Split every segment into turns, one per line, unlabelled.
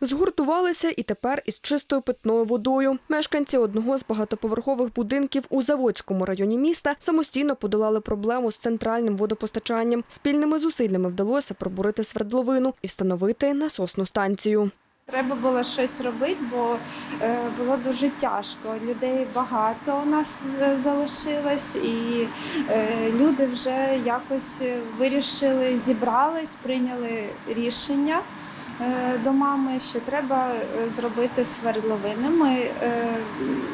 Згуртувалися і тепер із чистою питною водою. Мешканці одного з багатоповерхових будинків у Заводському районі міста самостійно подолали проблему з центральним водопостачанням. Спільними зусиллями вдалося пробурити свердловину і встановити насосну станцію.
Треба було щось робити, бо е, було дуже тяжко. Людей багато у нас залишилось, і е, люди вже якось вирішили, зібрались, прийняли рішення е, до мами, що треба е, зробити свердловини. Ми е,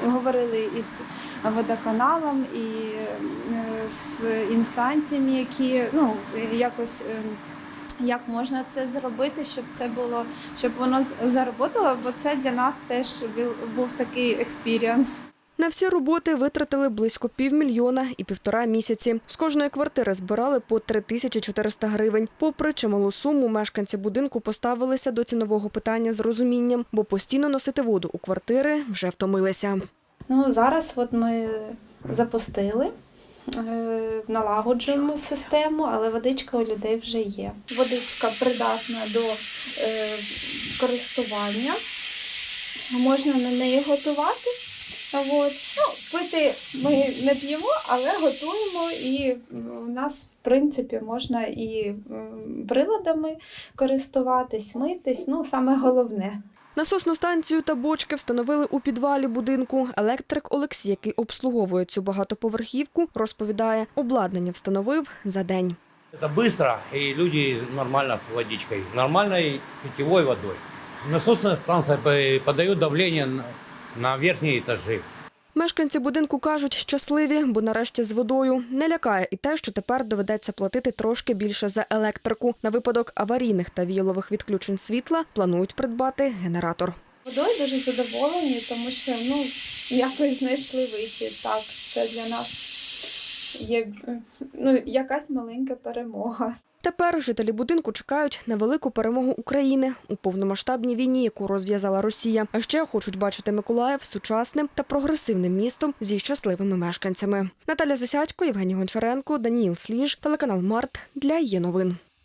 говорили із водоканалом і е, з інстанціями, які ну, якось. е, як можна це зробити, щоб це було, щоб воно з- заработало, бо це для нас теж бу- був такий експіріанс.
На всі роботи витратили близько півмільйона і півтора місяці. З кожної квартири збирали по 3400 гривень. Попри чималу суму, мешканці будинку поставилися до цінового питання з розумінням, бо постійно носити воду у квартири вже втомилися.
Ну зараз от ми запустили, е, налагоджуємо систему, але водичка у людей вже є. Водичка придатна до е, користування, можна на неї готувати. От. Ну, пити ми не п'ємо, але готуємо, і у нас, в принципі, можна і приладами користуватись, митись. Ну, саме головне.
Насосну станцію та бочки встановили у підвалі будинку. Електрик Олексій, який обслуговує цю багатоповерхівку, розповідає, обладнання встановив за день.
Это быстро, и люди нормально с водичкой, нормальной питьевой водой. Насосная станция по- подает давление на- верхние этажи.
Мешканці будинку кажуть, щасливі, бо нарешті з водою не лякає і те, що тепер доведеться платити трошки більше за електрику. На випадок аварійних та віялових відключень світла планують придбати генератор.
Водою дуже задоволені, тому що ну якось знайшли вихід. Так, це для нас є ну, якась маленька перемога.
Тепер жителі будинку чекають на велику перемогу України у повномасштабній війні, яку розв'язала Росія. А ще хочуть бачити Миколаїв сучасним та прогресивним містом зі щасливими мешканцями. Наталя Засядько, Євгеній Гончаренко, Даніїл Сліж, телеканал Март для є новин.